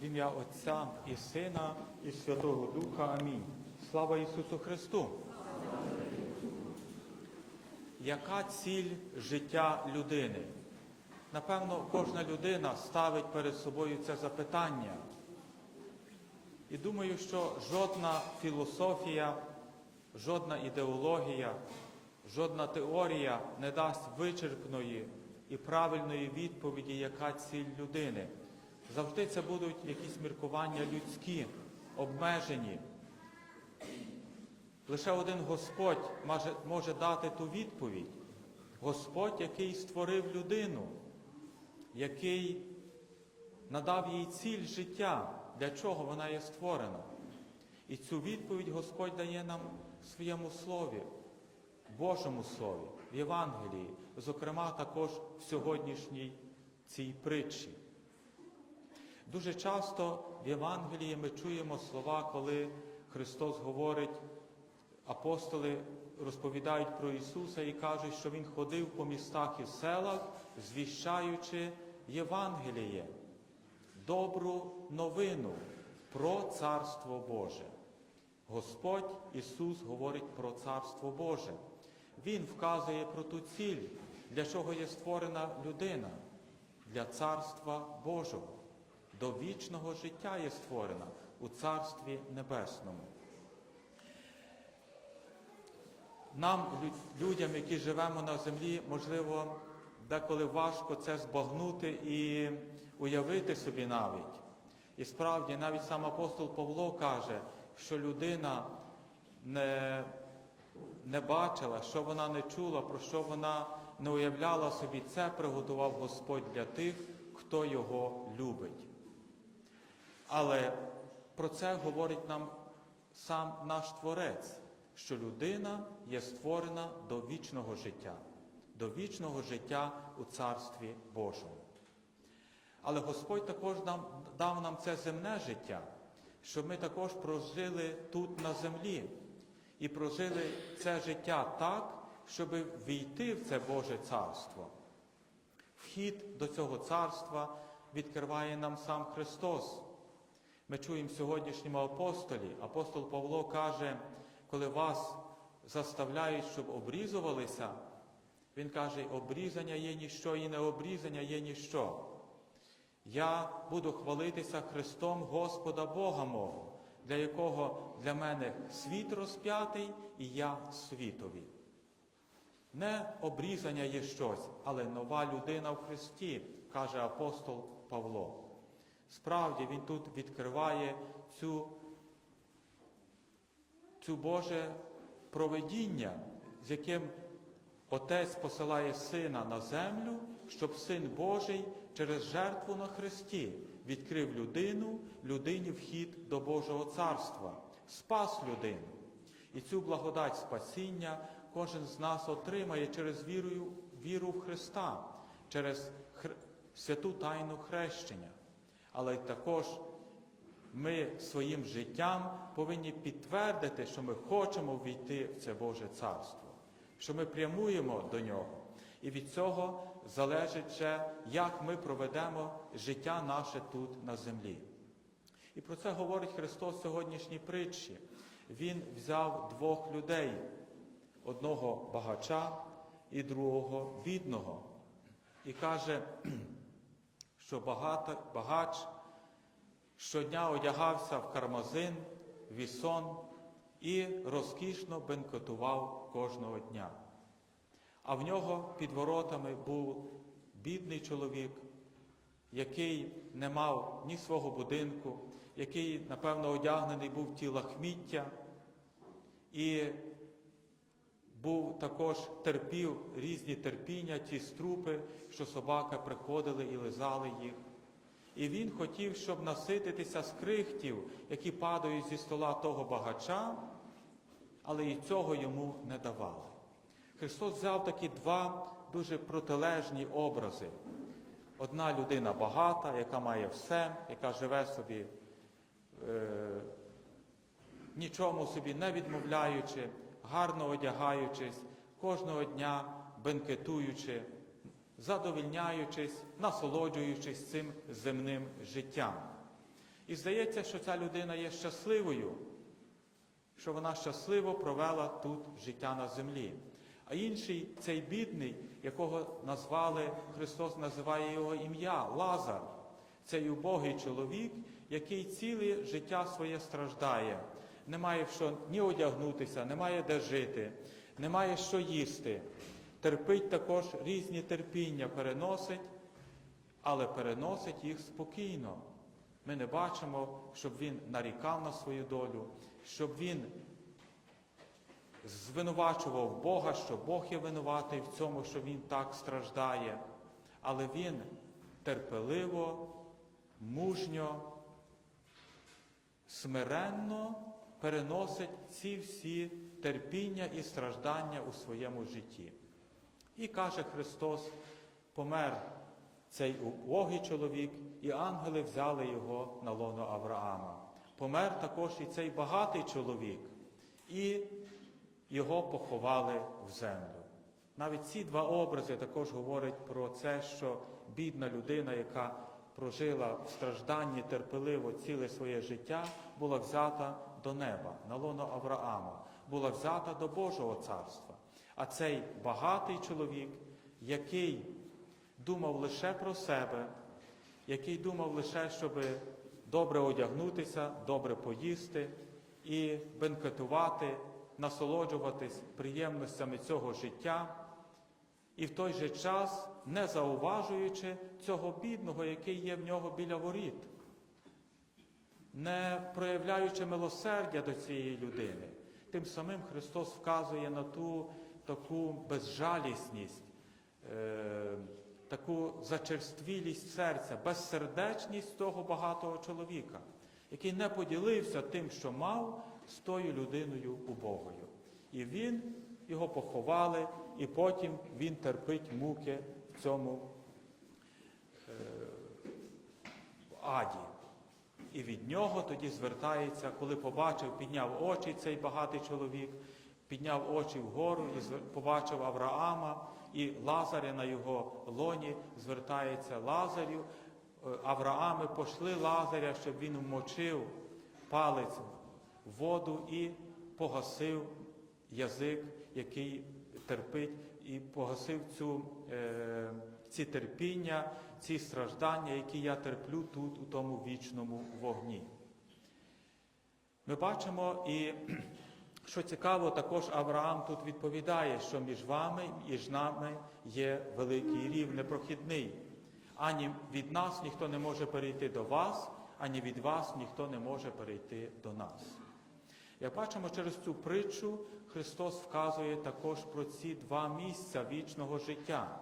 В ім'я Отця і Сина, і Святого Духа. Амінь. Слава Ісусу Христу! Яка ціль життя людини? Напевно, кожна людина ставить перед собою це запитання. І думаю, що жодна філософія, жодна ідеологія, жодна теорія не дасть вичерпної і правильної відповіді, яка ціль людини. Завжди це будуть якісь міркування людські, обмежені. Лише один Господь може, може дати ту відповідь. Господь, який створив людину, який надав їй ціль життя, для чого вона є створена. І цю відповідь Господь дає нам в своєму слові, Божому Слові, в Євангелії, зокрема також в сьогоднішній цій притчі. Дуже часто в Євангелії ми чуємо слова, коли Христос говорить, апостоли розповідають про Ісуса і кажуть, що Він ходив по містах і селах, звіщаючи Євангеліє, добру новину про Царство Боже. Господь Ісус говорить про Царство Боже. Він вказує про ту ціль, для чого є створена людина, для Царства Божого. До вічного життя є створена у Царстві Небесному. Нам, людям, які живемо на землі, можливо, деколи важко це збагнути і уявити собі навіть. І справді, навіть сам апостол Павло каже, що людина не, не бачила, що вона не чула, про що вона не уявляла собі, це приготував Господь для тих, хто його любить. Але про це говорить нам сам наш Творець, що людина є створена до вічного життя, до вічного життя у Царстві Божому. Але Господь також дав нам це земне життя, щоб ми також прожили тут на землі і прожили це життя так, щоб війти в це Боже Царство. Вхід до цього царства відкриває нам сам Христос. Ми чуємо в сьогоднішньому апостолі. Апостол Павло каже, коли вас заставляють, щоб обрізувалися, він каже, обрізання є ніщо і необрізання є ніщо. Я буду хвалитися Христом Господа Бога мого, для якого для мене світ розп'ятий і я світові. Не обрізання є щось, але нова людина в Христі, каже апостол Павло. Справді він тут відкриває цю, цю Боже проведіння, з яким Отець посилає Сина на землю, щоб Син Божий через жертву на Христі відкрив людину, людині вхід до Божого Царства, спас людину. І цю благодать спасіння кожен з нас отримає через віру, віру в Христа, через хр... святу тайну хрещення. Але також ми своїм життям повинні підтвердити, що ми хочемо війти в це Боже Царство, що ми прямуємо до нього. І від цього залежить ще, як ми проведемо життя наше тут на землі. І про це говорить Христос в сьогоднішній притчі. Він взяв двох людей, одного багача і другого бідного. І каже, що багато, багач щодня одягався в кармазин, вісон і розкішно бенкотував кожного дня. А в нього під воротами був бідний чоловік, який не мав ні свого будинку, який, напевно, одягнений був в ті лахміття, і був також терпів різні терпіння, ті струпи, що собака приходили і лизали їх. І він хотів, щоб насититися з крихтів, які падають зі стола того багача, але і цього йому не давали. Христос взяв такі два дуже протилежні образи. Одна людина багата, яка має все, яка живе собі, е, нічому собі не відмовляючи, гарно одягаючись, кожного дня бенкетуючи, задовільняючись, насолоджуючись цим земним життям. І здається, що ця людина є щасливою, що вона щасливо провела тут життя на землі. А інший, цей бідний, якого назвали, Христос називає його ім'я Лазар. Цей убогий чоловік, який ціле життя своє страждає, не має в що ні одягнутися, не має де жити, не має що їсти. Терпить також різні терпіння, переносить, але переносить їх спокійно. Ми не бачимо, щоб він нарікав на свою долю, щоб він звинувачував Бога, що Бог є винуватий в цьому, що він так страждає. Але він терпеливо, мужньо, смиренно переносить ці всі терпіння і страждання у своєму житті. І каже Христос, помер цей убогий чоловік, і ангели взяли його на лоно Авраама. Помер також і цей багатий чоловік, і його поховали в землю. Навіть ці два образи також говорять про це, що бідна людина, яка прожила в стражданні терпеливо ціле своє життя, була взята до неба, на лоно Авраама, була взята до Божого царства. А цей багатий чоловік, який думав лише про себе, який думав лише, щоб добре одягнутися, добре поїсти і бенкетувати, насолоджуватись приємностями цього життя, і в той же час не зауважуючи цього бідного, який є в нього біля воріт, не проявляючи милосердя до цієї людини. Тим самим Христос вказує на ту таку безжалісність, е, таку зачерствілість серця, безсердечність того багатого чоловіка, який не поділився тим, що мав з тою людиною убогою. І він його поховали, і потім він терпить муки в цьому е, аді. І від нього тоді звертається, коли побачив, підняв очі цей багатий чоловік, підняв очі вгору і побачив Авраама і Лазаря на його лоні, звертається Лазарю. Е, Авраами пошли Лазаря, щоб він вмочив палець в воду і погасив язик, який терпить, і погасив цю, е, ці терпіння, ці страждання, які я терплю тут, у тому вічному вогні. Ми бачимо і, що цікаво, також Авраам тут відповідає, що між вами і нами є великий рів непрохідний. Ані від нас ніхто не може перейти до вас, ані від вас ніхто не може перейти до нас. Як бачимо через цю притчу, Христос вказує також про ці два місця вічного життя.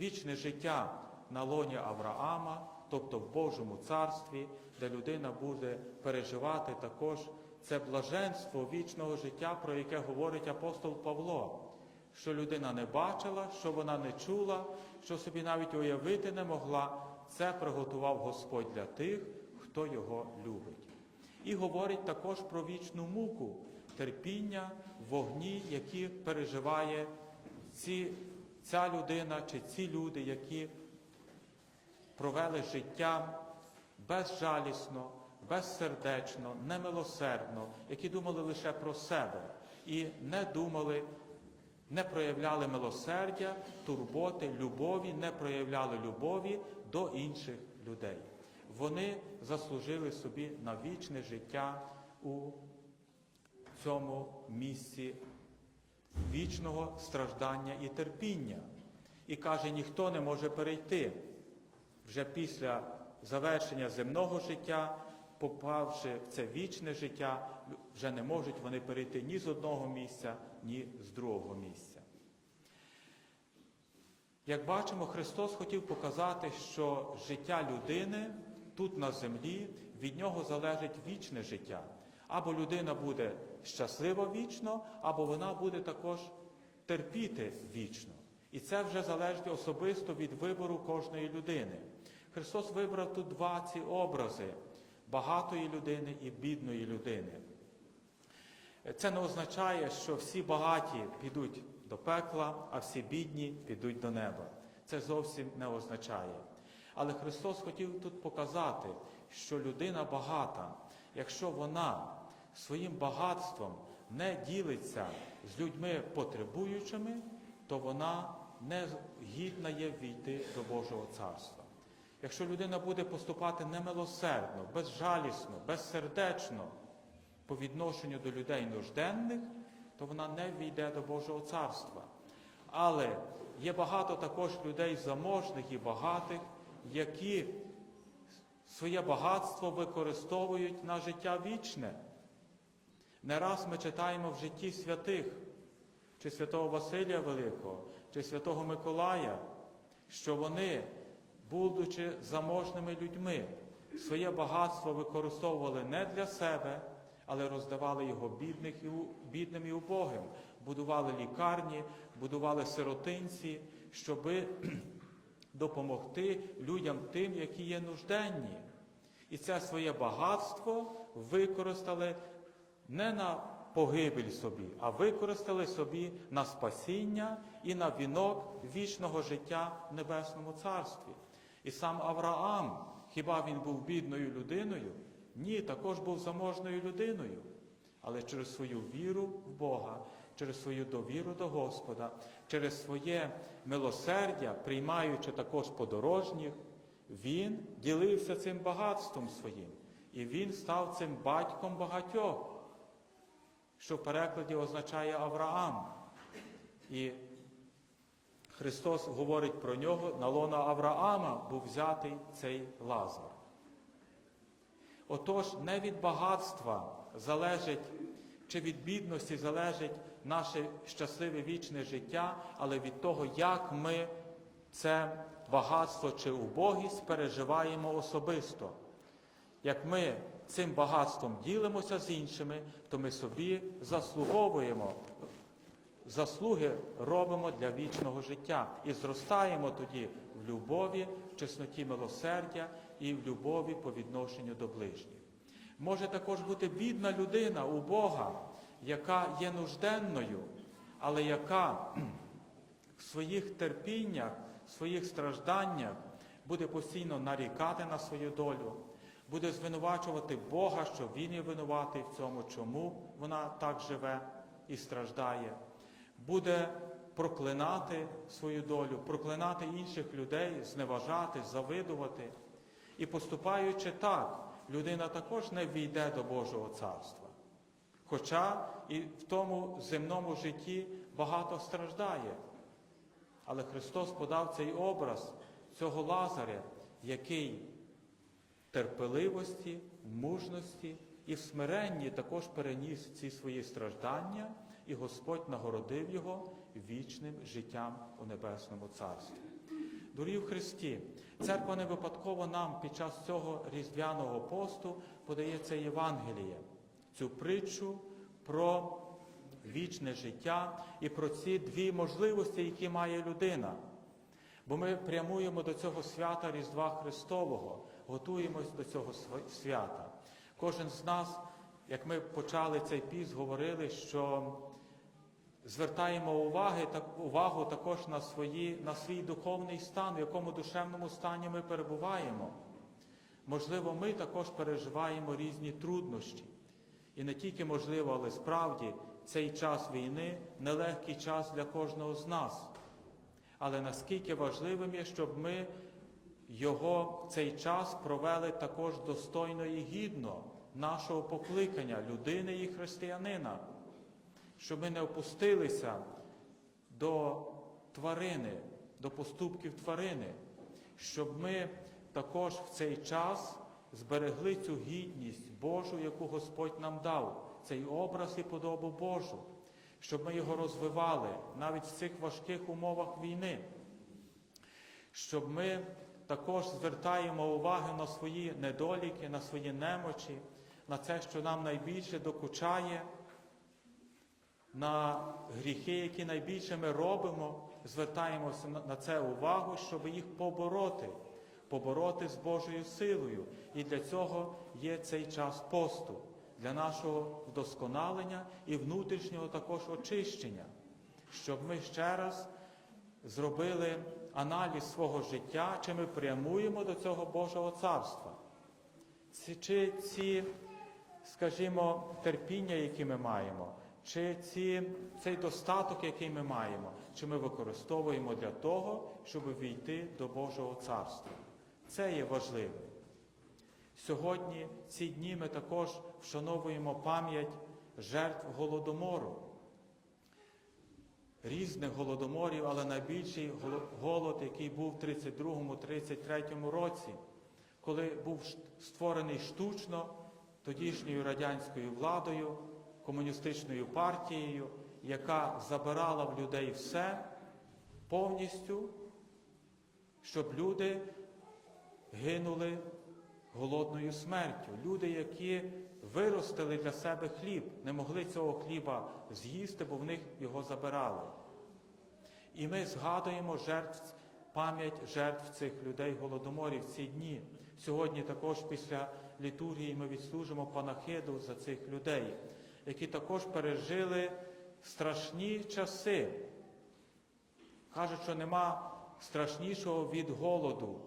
Вічне життя на лоні Авраама, тобто в Божому царстві, де людина буде переживати також це блаженство вічного життя, про яке говорить апостол Павло, що людина не бачила, що вона не чула, що собі навіть уявити не могла, це приготував Господь для тих, хто його любить. І говорить також про вічну муку, терпіння, вогні, які переживає ці, ця людина чи ці люди, які провели життя безжалісно, безсердечно, немилосердно, які думали лише про себе і не думали, не проявляли милосердя, турботи, любові, не проявляли любові до інших людей. Вони заслужили собі на вічне життя у цьому місці вічного страждання і терпіння. І каже, ніхто не може перейти. Вже після завершення земного життя, попавши в це вічне життя, вже не можуть вони перейти ні з одного місця, ні з другого місця. Як бачимо, Христос хотів показати, що життя людини тут на землі, від нього залежить вічне життя. Або людина буде щаслива вічно, або вона буде також терпіти вічно. І це вже залежить особисто від вибору кожної людини. Христос вибрав тут два ці образи багатої людини і бідної людини. Це не означає, що всі багаті підуть до пекла, а всі бідні підуть до неба. Це зовсім не означає. Але Христос хотів тут показати, що людина багата, якщо вона своїм багатством не ділиться з людьми потребуючими, то вона не гідна є війти до Божого царства. Якщо людина буде поступати немилосердно, безжалісно, безсердечно по відношенню до людей нужденних, то вона не війде до Божого царства. Але є багато також людей заможних і багатих, які своє багатство використовують на життя вічне. Не раз ми читаємо в житті святих, чи святого Василія Великого, чи святого Миколая, що вони, будучи заможними людьми, своє багатство використовували не для себе, але роздавали його бідних і, бідним і убогим, будували лікарні, будували сиротинці, щоби допомогти людям тим, які є нужденні. І це своє багатство використали не на погибель собі, а використали собі на спасіння і на вінок вічного життя в Небесному Царстві. І сам Авраам, хіба він був бідною людиною? Ні, також був заможною людиною. Але через свою віру в Бога, через свою довіру до Господа, через своє милосердя, приймаючи також подорожніх, він ділився цим багатством своїм. І він став цим батьком багатьох, що в перекладі означає Авраам. І Христос говорить про нього, на лона Авраама був взятий цей Лазар. Отож, не від багатства залежить, чи від бідності залежить наше щасливе вічне життя, але від того, як ми це багатство чи убогість переживаємо особисто. Як ми цим багатством ділимося з іншими, то ми собі заслуговуємо, заслуги робимо для вічного життя і зростаємо тоді в любові, в чесноті милосердя і в любові по відношенню до ближніх. Може також бути бідна людина у Бога, яка є нужденною, але яка в своїх терпіннях, в своїх стражданнях буде постійно нарікати на свою долю, буде звинувачувати Бога, що Він є винуватий в цьому, чому вона так живе і страждає, буде проклинати свою долю, проклинати інших людей, зневажати, завидувати. І поступаючи так, людина також не війде до Божого царства. Хоча і в тому земному житті багато страждає. Але Христос подав цей образ цього Лазаря, який терпеливості, мужності і в смиренні також переніс ці свої страждання, і Господь нагородив його вічним життям у Небесному Царстві. Дорогі в Христі, церква не випадково нам під час цього різдвяного посту подає це Євангеліє, цю притчу про вічне життя і про ці дві можливості, які має людина. Бо ми прямуємо до цього свята Різдва Христового, готуємось до цього св- свята. Кожен з нас, як ми почали цей піс, говорили, що звертаємо уваги, так, увагу також на, свої, на свій духовний стан, в якому душевному стані ми перебуваємо. Можливо, ми також переживаємо різні труднощі. І не тільки можливо, але справді цей час війни нелегкий час для кожного з нас. Але наскільки важливим є, щоб ми його цей час провели також достойно і гідно нашого покликання людини і християнина, щоб ми не опустилися до тварини, до поступків тварини, щоб ми також в цей час зберегли цю гідність Божу, яку Господь нам дав, цей образ і подобу Божу, щоб ми його розвивали навіть в цих важких умовах війни, щоб ми також звертаємо увагу на свої недоліки, на свої немочі, на це, що нам найбільше докучає, на гріхи, які найбільше ми робимо, звертаємося на- це увагу, щоб їх побороти, побороти з Божою силою. І для цього є цей час посту, для нашого вдосконалення і внутрішнього також очищення, щоб ми ще раз зробили аналіз свого життя, чи ми прямуємо до цього Божого царства. чи ці, скажімо, терпіння, які ми маємо, чи ці, цей достаток, який ми маємо, чи ми використовуємо для того, щоб війти до Божого Царства. Це є важливо. Сьогодні, ці дні, ми також вшановуємо пам'ять жертв голодомору, різних голодоморів, але найбільший голод, який був в 32-33 році, коли був створений штучно тодішньою радянською владою, комуністичною партією, яка забирала в людей все повністю, щоб люди гинули голодною смертю. Люди, які виростили для себе хліб, не могли цього хліба з'їсти, бо в них його забирали. І ми згадуємо жертв, пам'ять жертв цих людей голодоморів ці дні. Сьогодні також після літургії ми відслужимо панахиду за цих людей, які також пережили страшні часи. Кажуть, що нема страшнішого від голоду.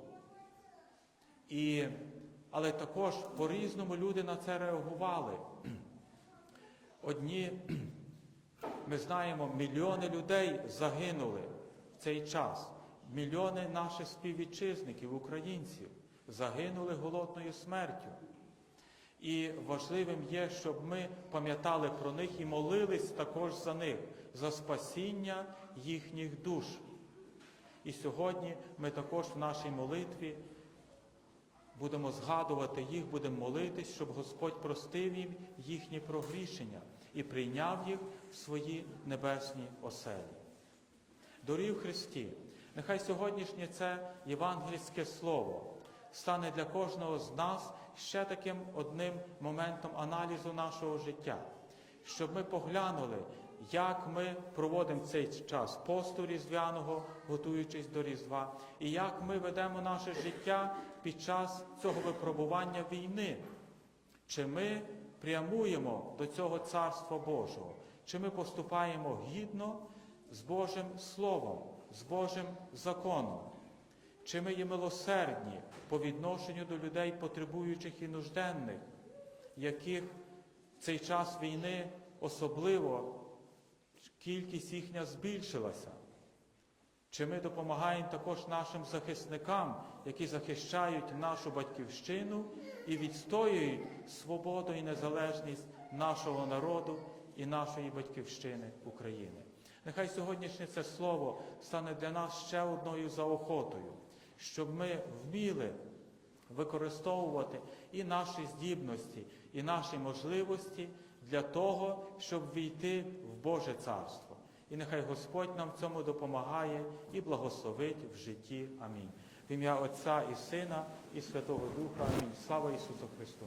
І, але також по-різному люди на це реагували. Одні, ми знаємо, мільйони людей загинули в цей час. Мільйони наших співвітчизників, українців, загинули голодною смертю. І важливим є, щоб ми пам'ятали про них і молились також за них, за спасіння їхніх душ. І сьогодні ми також в нашій молитві будемо згадувати їх, будемо молитись, щоб Господь простив їм їхні прогрішення і прийняв їх в свої небесні оселі. Дорогі в Христі, нехай сьогоднішнє це євангельське слово стане для кожного з нас ще таким одним моментом аналізу нашого життя, щоб ми поглянули, як ми проводимо цей час посту різдвяного, готуючись до Різдва, і як ми ведемо наше життя під час цього випробування війни. Чи ми прямуємо до цього Царства Божого, чи ми поступаємо гідно з Божим Словом, з Божим законом, чи ми є милосердні по відношенню до людей, потребуючих і нужденних, яких в цей час війни особливо кількість їхня збільшилася. Чи ми допомагаємо також нашим захисникам, які захищають нашу батьківщину і відстоюють свободу і незалежність нашого народу і нашої батьківщини України? Нехай сьогоднішнє це слово стане для нас ще одною заохотою, щоб ми вміли використовувати і наші здібності, і наші можливості для того, щоб війти в Боже Царство. І нехай Господь нам в цьому допомагає і благословить в житті. Амінь. В ім'я Отця і Сина, і Святого Духа. Амінь. Слава Ісусу Христу!